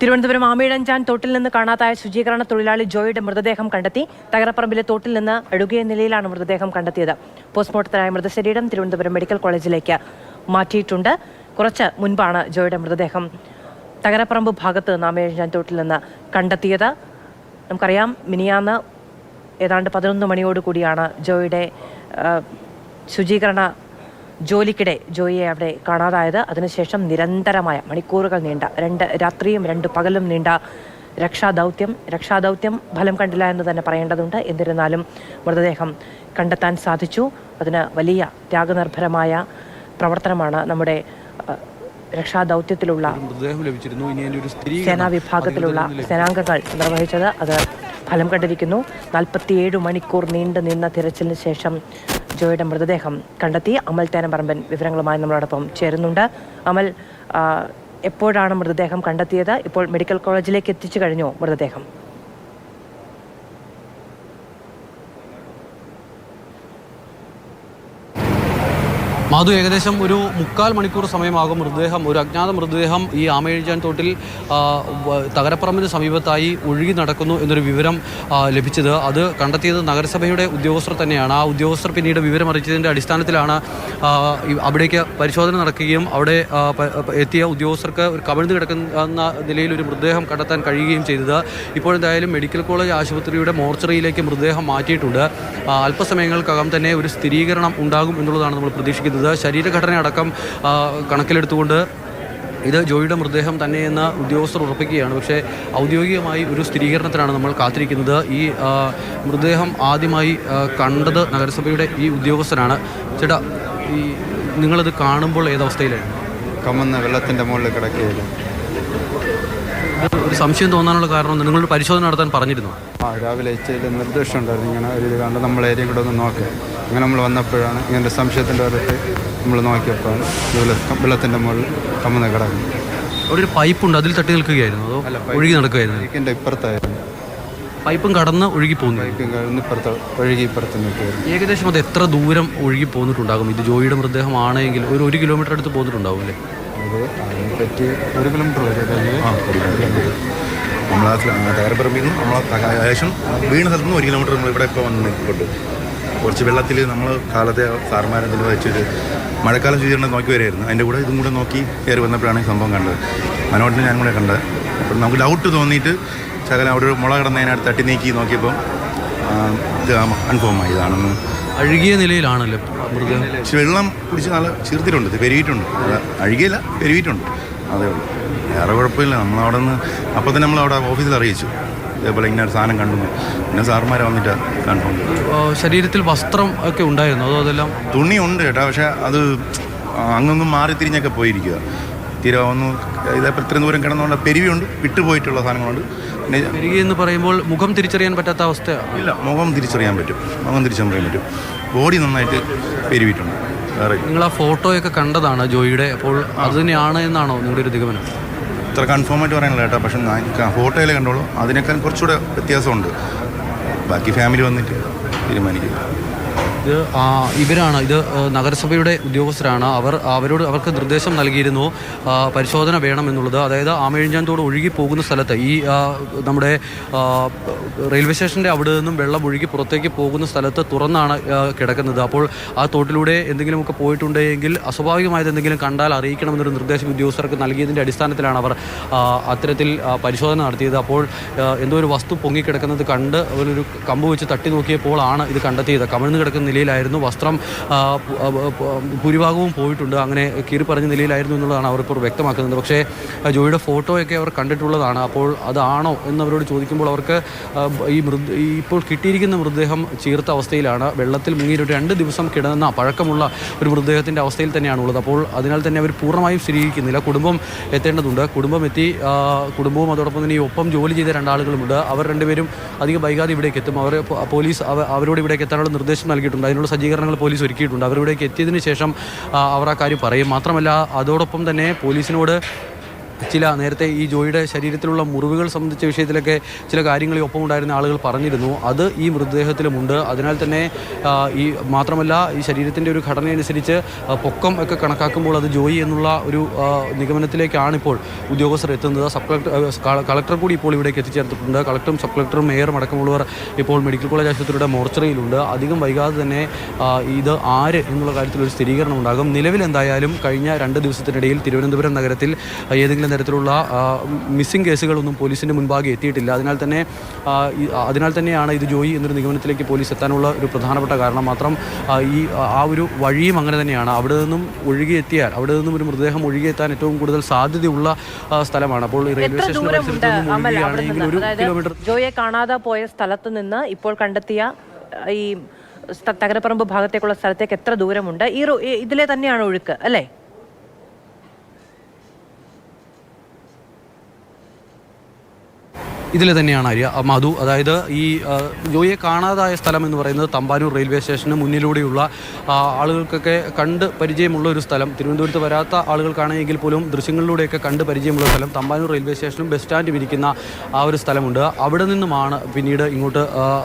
തിരുവനന്തപുരം ആമയിഴഞ്ചാൻ തോട്ടിൽ നിന്ന് കാണാതായ ശുചീകരണ തൊഴിലാളി ജോയിയുടെ മൃതദേഹം കണ്ടെത്തി തകരപ്പറമ്പിലെ തോട്ടിൽ നിന്ന് അടുകിയ നിലയിലാണ് മൃതദേഹം കണ്ടെത്തിയത്. പോസ്റ്റ്മോർട്ടത്തിനായ മൃതശരീരം തിരുവനന്തപുരം മെഡിക്കൽ കോളേജിലേക്ക് മാറ്റിയിട്ടുണ്ട്. കുറച്ച് മുൻപാണ് ജോയിയുടെ മൃതദേഹം തകരപ്പറമ്പ് ഭാഗത്ത് നിന്ന് ആമയിഴഞ്ചാൻ തോട്ടിൽ നിന്ന് കണ്ടെത്തിയത്. നമുക്കറിയാം മിനിയാന്ന് ഏതാണ്ട് പതിനൊന്ന് മണിയോടുകൂടിയാണ് ജോയിയുടെ ശുചീകരണ ജോലിക്കിടെ ജോയിയെ അവിടെ കാണാതായത്. അതിനുശേഷം നിരന്തരമായ മണിക്കൂറുകൾ നീണ്ട രണ്ട് രാത്രിയും രണ്ട് പകലും നീണ്ട രക്ഷാദൗത്യം. രക്ഷാദൗത്യം ഫലം കണ്ടില്ല എന്ന് തന്നെ പറയേണ്ടതുണ്ട്. എന്നിരുന്നാലും മൃതദേഹം കണ്ടെത്താൻ സാധിച്ചു. അതിന് വലിയ ത്യാഗനിർഭരമായ പ്രവർത്തനമാണ് നമ്മുടെ രക്ഷാദൗത്യത്തിലുള്ള സേനാ വിഭാഗത്തിലുള്ള സേനാംഗങ്ങൾ നിർവഹിച്ചത്. അത് ഫലം കണ്ടിരിക്കുന്നു. നാൽപ്പത്തിയേഴ് മണിക്കൂർ നീണ്ടു നിന്ന തിരച്ചിലിന് ശേഷം ജോയുടെ മൃതദേഹം കണ്ടെത്തി അമൽ തേനപറമ്പൻ വിവരങ്ങളുമായി നമ്മളോടൊപ്പം ചേരുന്നുണ്ട്. അമൽ എപ്പോഴാണ് മൃതദേഹം കണ്ടെത്തിയത്? ഇപ്പോൾ മെഡിക്കൽ കോളേജിലേക്ക് എത്തിച്ചു കഴിഞ്ഞോ മൃതദേഹം. മാധു ഏകദേശം ഒരു മുക്കാൽ മണിക്കൂർ സമയമാകും മൃതദേഹം ഒരു അജ്ഞാത മൃതദേഹം ഈ ആമയിഴാൻ തോട്ടിൽ തകരപ്പറമ്പിന് സമീപത്തായി ഒഴുകി നടക്കുന്നു എന്നൊരു വിവരം ലഭിച്ചത്. അത് കണ്ടെത്തിയത് നഗരസഭയുടെ ഉദ്യോഗസ്ഥർ തന്നെയാണ്. ആ ഉദ്യോഗസ്ഥർ പിന്നീട് വിവരം അറിയിച്ചതിന്റെ അടിസ്ഥാനത്തിലാണ് അവിടേക്ക് പരിശോധന നടക്കുകയും അവിടെ എത്തിയ ഉദ്യോഗസ്ഥർക്ക് ഒരു കവിഴ്ന്നു കിടക്കുന്ന നിലയിൽ ഒരു മൃതദേഹം കണ്ടെത്താൻ കഴിയുകയും ചെയ്തത്. ഇപ്പോഴെന്തായാലും മെഡിക്കൽ കോളേജ് ആശുപത്രിയുടെ മോർച്ചറിയിലേക്ക് മൃതദേഹം മാറ്റിയിട്ടുണ്ട്. അല്പസമയങ്ങൾക്കകം തന്നെ ഒരു സ്ഥിരീകരണം ഉണ്ടാകും എന്നുള്ളതാണ് നമ്മൾ പ്രതീക്ഷിക്കുന്നത്. ശരീരഘടന അടക്കം കണക്കിലെടുത്തുകൊണ്ട് ഇത് ജോയിയുടെ മൃതദേഹം തന്നെയെന്ന് ഉദ്യോഗസ്ഥർ ഉറപ്പിക്കുകയാണ്. പക്ഷേ ഔദ്യോഗികമായി ഒരു സ്ഥിരീകരണത്തിനാണ് നമ്മൾ കാത്തിരിക്കുന്നത്. ഈ മൃതദേഹം ആദ്യമായി കണ്ടത് നഗരസഭയുടെ ഈ ഉദ്യോഗസ്ഥനാണ്. ചേട്ടാ ഈ നിങ്ങളിത് കാണുമ്പോൾ ഏതവസ്ഥയിലാണ് കമ്മുന്ന വെള്ളത്തിന്റെ മുകളിൽ ഒരു സംശയം തോന്നാനുള്ള കാരണം നിങ്ങളുടെ പരിശോധന നടത്താൻ പറഞ്ഞിരുന്നു? ആ രാവിലെ ഇച്ചയിൽ നിർദ്ദേശം ഉണ്ടായിരുന്നു ഇങ്ങനെ ഒരു ഇത് കണ്ട് നമ്മൾ ഏരിയ കൂടെ ഒന്ന് നോക്കുക അങ്ങനെ നമ്മൾ വന്നപ്പോഴാണ് ഇങ്ങനെ സംശയത്തിന്റെ ഒരിടത്ത് നമ്മൾ നോക്കിയപ്പോഴാണ് ഇതുപോലെ വെള്ളത്തിന്റെ മുകളിൽ കമ്മുന്ന കിടക്കുന്നത് അവിടെ ഒരു പൈപ്പുണ്ട് അതിൽ തട്ടി നിൽക്കുകയായിരുന്നു. അതോ ഒഴുകി നടക്കുകയായിരുന്നു? പൈപ്പിന്റെ ഇപ്പുറത്തായിരുന്നു. പൈപ്പും കടന്ന് ഒഴുകി പോകുന്നു. പൈപ്പും കടന്ന് ഇപ്പുറത്ത് ഒഴുകി ഇപ്പുറത്ത് നിൽക്കുകയായിരുന്നു. ഏകദേശം അത് എത്ര ദൂരം ഒഴുകി പോന്നിട്ടുണ്ടാകും? ഇത് ജോയിയുടെ മൃതദേഹമാണെങ്കിൽ ഒരു ഒരു കിലോമീറ്റർ അടുത്ത് പോന്നിട്ടുണ്ടാവും അല്ലേ? അത് അതിനെപ്പറ്റി ഒരു കിലോമീറ്റർ വരും ആ ഒരു കിലോമീറ്റർ നമ്മൾ ആ തകരപ്പറമ്പിൽ നിന്ന് നമ്മൾ ഏകദേശം വീണ സ്ഥലത്ത് നിന്ന് ഒരു കിലോമീറ്റർ നമ്മൾ ഇവിടെ ഇപ്പോൾ വന്ന് നിൽക്കുന്നുണ്ട് കുറച്ച് വെള്ളത്തിൽ നമ്മൾ കാലത്തെ സാർമാരത്തിൽ വെച്ചൊരു മഴക്കാലം ശുചീകരണം നോക്കി വരായിരുന്നു അതിന്റെ കൂടെ ഇതും കൂടെ നോക്കി കയറി വന്നപ്പോഴാണ് ഈ സംഭവം കണ്ടത്. മനോട്ടിനെ ഞാൻ കൂടെ കണ്ടത് അപ്പം നമുക്ക് ഡൗട്ട് തോന്നിയിട്ട് ശകലം അവിടെ ഒരു മുള കിടന്നതിനടുത്ത് തട്ടി നീക്കി നോക്കിയപ്പോൾ ആ, ഇത് അൺഫോം ആയി. ഇതാണെന്ന് അഴുകിയ നിലയിലാണല്ലോ മൃഗം പക്ഷെ വെള്ളം കുടിച്ച് നല്ല ചീർത്തിട്ടുണ്ട് പെരുകിയിട്ടുണ്ട്. അഴുകിയില്ല പെരുകിയിട്ടുണ്ട്. അതേ ഉള്ളൂ. വേറെ കുഴപ്പമില്ല. നമ്മളവിടെ നിന്ന് അപ്പോൾ തന്നെ നമ്മളവിടെ ഓഫീസിൽ അറിയിച്ചു. ഇതേപോലെ ഇങ്ങനെ ഒരു സാധനം കണ്ടു. പിന്നെ സാറുമാരെ വന്നിട്ട് കണ്ടു. ശരീരത്തിൽ വസ്ത്രം ഒക്കെ ഉണ്ടായിരുന്നു. അതോ അതെല്ലാം? തുണി ഉണ്ട് കേട്ടോ. പക്ഷേ അത് അങ്ങൊന്നും മാറി തിരിഞ്ഞൊക്കെ പോയിരിക്കുക തീരെ ഒന്ന് ഇതേപോലെ ഇത്രയും ദൂരം കിടന്നുകൊണ്ട് പെരുവിയുണ്ട് വിട്ടുപോയിട്ടുള്ള സാധനങ്ങളുണ്ട്. പെരുകി എന്ന് പറയുമ്പോൾ മുഖം തിരിച്ചറിയാൻ പറ്റാത്ത അവസ്ഥ. ഇല്ല മുഖം തിരിച്ചറിയാൻ പറ്റും. മുഖം തിരിച്ചറിയാൻ പറ്റും. ബോഡി നന്നായിട്ട് പെരുവിയിട്ടുണ്ട് വേറെ നിങ്ങൾ ആ ഫോട്ടോയൊക്കെ കണ്ടതാണ് ജോയിയുടെ. അപ്പോൾ അത് തന്നെയാണ് എന്നാണോ നിങ്ങളുടെ ഒരു നിഗമനം? ഇത്ര കൺഫേം ആയിട്ട് പറയാനില്ല കേട്ടോ. പക്ഷെ ഞാൻ ഫോട്ടോയിൽ കണ്ടോളൂ അതിനേക്കാൾ കുറച്ചുകൂടെ വ്യത്യാസമുണ്ട്. ബാക്കി ഫാമിലി വന്നിട്ട് തീരുമാനിക്കും. ഇത് ഇവരാണ്. ഇത് നഗരസഭയുടെ ഉദ്യോഗസ്ഥരാണ്. അവർ അവരോട് അവർക്ക് നിർദ്ദേശം നൽകിയിരുന്നു പരിശോധന വേണമെന്നുള്ളത്. അതായത് ആമയിഴഞ്ചാന്തോട് ഒഴുകി പോകുന്ന സ്ഥലത്ത് ഈ നമ്മുടെ റെയിൽവേ സ്റ്റേഷന്റെ അവിടെ നിന്നും വെള്ളം ഒഴുകി പുറത്തേക്ക് പോകുന്ന സ്ഥലത്ത് തുറന്നാണ് കിടക്കുന്നത്. അപ്പോൾ ആ തോട്ടിലൂടെ എന്തെങ്കിലുമൊക്കെ പോയിട്ടുണ്ടെങ്കിൽ അസ്വാഭാവികമായത് എന്തെങ്കിലും കണ്ടാൽ അറിയിക്കണമെന്നൊരു നിർദ്ദേശം ഉദ്യോഗസ്ഥർക്ക് നൽകിയതിന്റെ അടിസ്ഥാനത്തിലാണ് അവർ അത്തരത്തിൽ പരിശോധന നടത്തിയത്. അപ്പോൾ എന്തോ ഒരു വസ്തു പൊങ്ങിക്കിടക്കുന്നത് കണ്ട് അവരൊരു കമ്പ് വെച്ച് തട്ടി നോക്കിയപ്പോൾ ആണ് ഇത് കണ്ടെത്തിയത്. കമിഴ്ന്ന് കിടക്കുന്ന നിലയിലായിരുന്നു. വസ്ത്രം ഭൂരിഭാഗവും പോയിട്ടുണ്ട്. അങ്ങനെ കീറി പറഞ്ഞ നിലയിലായിരുന്നു എന്നുള്ളതാണ് അവർ ഇപ്പോൾ വ്യക്തമാക്കുന്നത്. പക്ഷേ ജോയിയുടെ ഫോട്ടോയൊക്കെ അവർ കണ്ടിട്ടുള്ളതാണ്. അപ്പോൾ അതാണോ എന്നവരോട് ചോദിക്കുമ്പോൾ അവർക്ക് ഈ മൃത ഇപ്പോൾ കിട്ടിയിരിക്കുന്ന മൃതദേഹം ചീർത്ത അവസ്ഥയിലാണ്. വെള്ളത്തിൽ മുങ്ങിയിട്ട് രണ്ട് ദിവസം കിടന്ന പഴക്കമുള്ള ഒരു മൃതദേഹത്തിന്റെ അവസ്ഥയിൽ തന്നെയാണ് ഉള്ളത് അപ്പോൾ അതിനാൽ തന്നെ അവർ പൂർണമായും സ്ഥിരീകരിക്കുന്നില്ല. കുടുംബം എത്തേണ്ടതുണ്ട്. കുടുംബം എത്തി കുടുംബവും അതോടൊപ്പം തന്നെ ഈ ഒപ്പം ജോലി ചെയ്ത രണ്ടാളുകളുമുണ്ട്. അവർ രണ്ടുപേരും അധികം വൈകാതെ ഇവിടേക്ക് എത്തും അവർ പോലീസ് അവരോട് ഇവിടേക്ക് എത്താനുള്ള നിർദ്ദേശം നൽകിയിട്ടുണ്ട്. അതിനുള്ള സജ്ജീകരണങ്ങൾ പോലീസ് ഒരുക്കിയിട്ടുണ്ട്. അവരിവിടേക്ക് എത്തിയതിന് ശേഷം അവർ ആ കാര്യം പറയും. മാത്രമല്ല അതോടൊപ്പം തന്നെ പോലീസിനോട് ചില നേരത്തെ ഈ ജോയിയുടെ ശരീരത്തിലുള്ള മുറിവുകൾ സംബന്ധിച്ച വിഷയത്തിലൊക്കെ ചില കാര്യങ്ങൾ ഒപ്പം ഉണ്ടായിരുന്ന ആളുകൾ പറഞ്ഞിരുന്നു. അത് ഈ മൃതദേഹത്തിലുമുണ്ട്. അതിനാൽ തന്നെ ഈ മാത്രമല്ല ഈ ശരീരത്തിന്റെ ഒരു ഘടനയനുസരിച്ച് പൊക്കം ഒക്കെ കണക്കാക്കുമ്പോൾ അത് ജോയി എന്നുള്ള ഒരു നിഗമനത്തിലേക്കാണ് ഇപ്പോൾ ഉദ്യോഗസ്ഥർ എത്തുന്നത്. സബ് കളക്ടർ കളക്ടർ കൂടി ഇപ്പോൾ ഇവിടേക്ക് എത്തിച്ചേർത്തിട്ടുണ്ട് കളക്ടറും സബ് കളക്ടറും മേയറും അടക്കമുള്ളവർ ഇപ്പോൾ മെഡിക്കൽ കോളേജ് ആശുപത്രിയുടെ മോർച്ചറിയിലുണ്ട്. അധികം വൈകാതെ തന്നെ ഇത് ആര് എന്നുള്ള കാര്യത്തിൽ ഒരു സ്ഥിരീകരണം ഉണ്ടാകും. നിലവിൽ എന്തായാലും കഴിഞ്ഞ രണ്ട് ദിവസത്തിനിടയിൽ തിരുവനന്തപുരം നഗരത്തിൽ ഏതെങ്കിലും തരത്തിലുള്ള മിസ്സിംഗ് കേസുകളൊന്നും പോലീസിന്റെ മുൻപാകെ എത്തിയിട്ടില്ല. അതിനാൽ തന്നെ അതിനാൽ തന്നെയാണ് ഇത് ജോയി എന്നൊരു നിഗമനത്തിലേക്ക് പോലീസ് എത്താനുള്ള ഒരു പ്രധാനപ്പെട്ട കാരണം മാത്രം ഈ ആ ഒരു വഴിയും അങ്ങനെ തന്നെയാണ്. അവിടെ നിന്നും ഒഴുകിയെത്തിയാൽ അവിടെ നിന്നും ഒരു മൃതദേഹം ഒഴുകിയെത്താൻ ഏറ്റവും കൂടുതൽ സാധ്യതയുള്ള സ്ഥലമാണ്. അപ്പോൾ റെയിൽവേ സ്റ്റേഷൻ ഒരു കിലോമീറ്റർ ജോയെ കാണാതെ പോയ സ്ഥലത്ത് നിന്ന് ഇപ്പോൾ കണ്ടെത്തിയ ഈ തകരപ്പറമ്പ് ഭാഗത്തേക്കുള്ള സ്ഥലത്തേക്ക് എത്ര ദൂരമുണ്ട്? ഈ- ഇതിലെ തന്നെയാണ് ഒഴുക്ക് അല്ലേ? ഇതിൽ തന്നെയാണ് അരിയ മധു അതായത് ഈ ജോയിയെ കാണാതായ സ്ഥലം എന്ന് പറയുന്നത് തമ്പാനൂർ റെയിൽവേ സ്റ്റേഷന് മുന്നിലൂടെയുള്ള ആളുകൾക്കൊക്കെ കണ്ട് പരിചയമുള്ള ഒരു സ്ഥലം. തിരുവനന്തപുരത്ത് വരാത്ത ആളുകൾക്കാണെങ്കിൽ പോലും ദൃശ്യങ്ങളിലൂടെയൊക്കെ കണ്ട് പരിചയമുള്ള സ്ഥലം. തമ്പാനൂർ റെയിൽവേ സ്റ്റേഷനും ബസ് സ്റ്റാൻഡും ഇരിക്കുന്ന ആ ഒരു സ്ഥലമുണ്ട്. അവിടെ നിന്നുമാണ് പിന്നീട് ഇങ്ങോട്ട്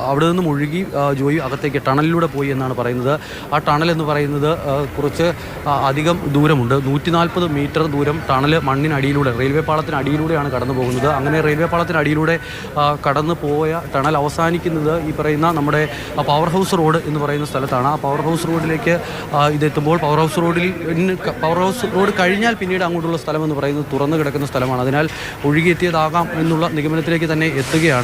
അവിടെ നിന്നും ഒഴുകി ജോയി അകത്തേക്ക് ടണലിലൂടെ പോയി എന്നാണ് പറയുന്നത്. ആ ടണൽ എന്ന് പറയുന്നത് കുറച്ച് അധികം ദൂരമുണ്ട്. നൂറ്റി നാൽപ്പത് മീറ്റർ ദൂരം ടണൽ മണ്ണിനടിയിലൂടെ റെയിൽവേ പാളത്തിനടിയിലൂടെയാണ് കടന്നു പോകുന്നത് അങ്ങനെ റെയിൽവേ പാളത്തിന് അടിയിലൂടെ കടന്നു പോയ ടണൽ അവസാനിക്കുന്നത് ഈ പറയുന്ന നമ്മുടെ പവർ ഹൗസ് റോഡ് എന്ന് പറയുന്ന സ്ഥലത്താണ്. ആ പവർ ഹൗസ് റോഡിലേക്ക് ഇതെത്തുമ്പോൾ പവർ ഹൗസ് റോഡിൽ പവർ ഹൗസ് റോഡ് കഴിഞ്ഞാൽ പിന്നീട് അങ്ങോട്ടുള്ള സ്ഥലം എന്ന് പറയുന്നത് തുറന്നു കിടക്കുന്ന സ്ഥലമാണ്. അതിനാൽ ഒഴുകിയെത്തിയതാകാം എന്നുള്ള നിഗമനത്തിലേക്ക് തന്നെ എത്തുകയാണ്.